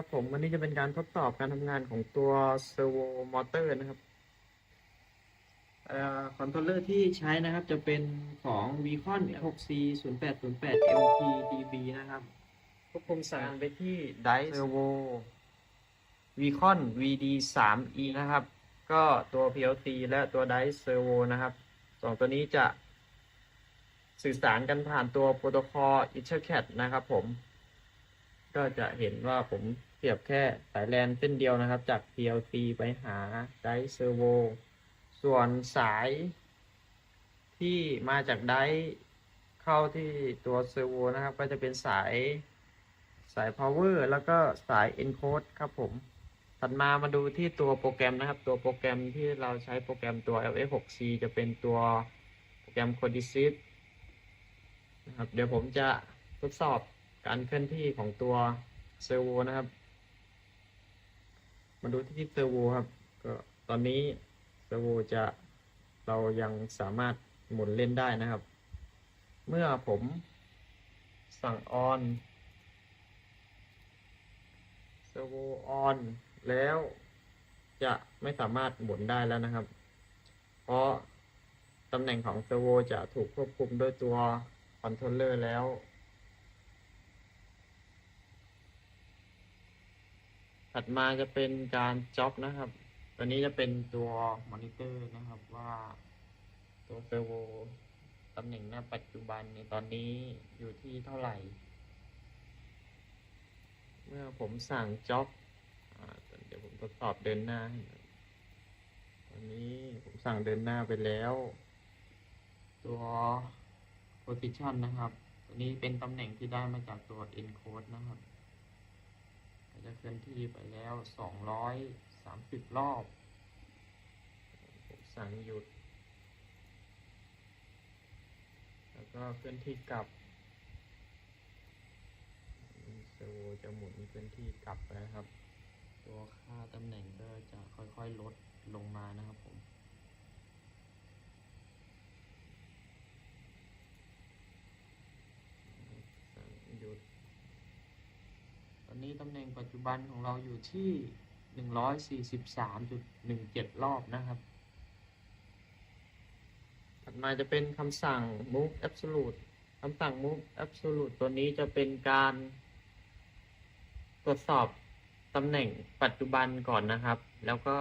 ครับผมวันนี้จะเป็นการทดสอบการทำงานของตัวเซอร์โวมอเตอร์นะครับคอนโทรลเลอร์ที่ใช้นะครับจะเป็นของ Vicon L6C 0808 MPDB นะครับควบคุมสั่งไปที่ Dice Servo Vicon VD 3E นะครับ ก็ตัว PLC และตัว Dice Servo นะครับสองตัวนี้จะสื่อสารกันผ่านตัวโปรโตคอล Ethercat นะครับผม ก็จะเห็นว่าผม เสียบแค่สายแลนเส้นเดียวนะครับ จาก PLC ไปหาไดเซอร์โวส่วนสายที่มาจากไดเข้าที่ตัวเซอร์โวนะครับ ก็จะเป็นสายสาย power แล้วก็สาย encode ครับผม ถัดมามาดูที่ตัวโปรแกรมนะครับ ตัวโปรแกรมที่เราใช้โปรแกรมตัว LF6C จะเป็นตัวโปรแกรม Codesys นะครับ เดี๋ยวผมจะทดสอบการเคลื่อนที่ของตัวเซอร์โวนะครับ มาดูที่เซอร์โวครับ ก็ตอนนี้เซอร์โวจะเรายังสามารถหมุนเล่นได้นะครับ เมื่อผมสั่งออนเซอร์โวออนแล้วจะไม่สามารถหมุนได้แล้วนะครับ เพราะตำแหน่งของเซอร์โวจะถูกควบคุมด้วยตัวคอนโทรลเลอร์แล้ว ถัดมาจะเป็นการจ็อกนะครับ ตัวนี้จะเป็นตัวมอนิเตอร์นะครับว่าตัวเซอร์โวตำแหน่งหน้าปัจจุบันในตอนนี้อยู่ที่เท่าไหร่ เมื่อผมสั่งจ็อกเดี๋ยวผมทดสอบเดินหน้าให้หน่อยตอนนี้ผมสั่งเดินหน้าไปแล้ว ตัว position นะครับ ตัวนี้เป็นตำแหน่งที่ได้มาจากตัว encode นะครับ เคลื่อนที่ไปแล้วสองร้อยสามสิบรอบ สั่งหยุด แล้วก็เคลื่อนที่กลับโซจะหมุนเคลื่อนที่กลับไปนะครับ ตัวค่าตำแหน่งก็จะค่อยๆลดลงมานะครับผม สั่งหยุด ตอนนี้ตำแหน่งปัจจุบันของเราอยู่ที่หนึ่งร้อยสี่สิบสามจุดหนึ่งเจ็ดรอบนะครับ ถัดมาจะเป็นคำสั่ง move absolute คำสั่ง move absolute ตัวนี้จะเป็นการตรวจสอบตำแหน่งปัจจุบันก่อนนะครับ แล้วก็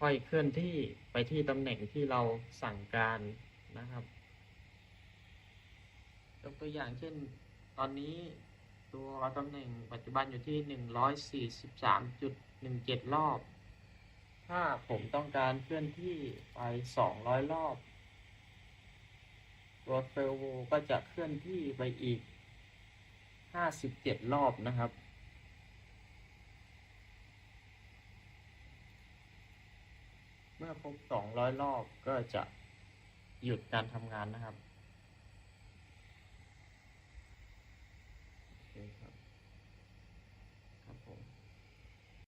ค่อยเคลื่อนที่ไปที่ตำแหน่งที่เราสั่งการนะครับยกตัวอย่างเช่น ตอนนี้ ตัวตำแหน่งปัจจุบันอยู่ที่หนึ่งร้อยสี่สิบสามจุดหนึ่งเจ็ดรอบ ถ้าผมต้องการเคลื่อนที่ไปสองร้อยรอบ ตัวเซอร์โวก็จะเคลื่อนที่ไปอีกห้าสิบเจ็ดรอบนะครับเมื่อครบสองร้อยรอบก็จะหยุดการทำงานนะครับ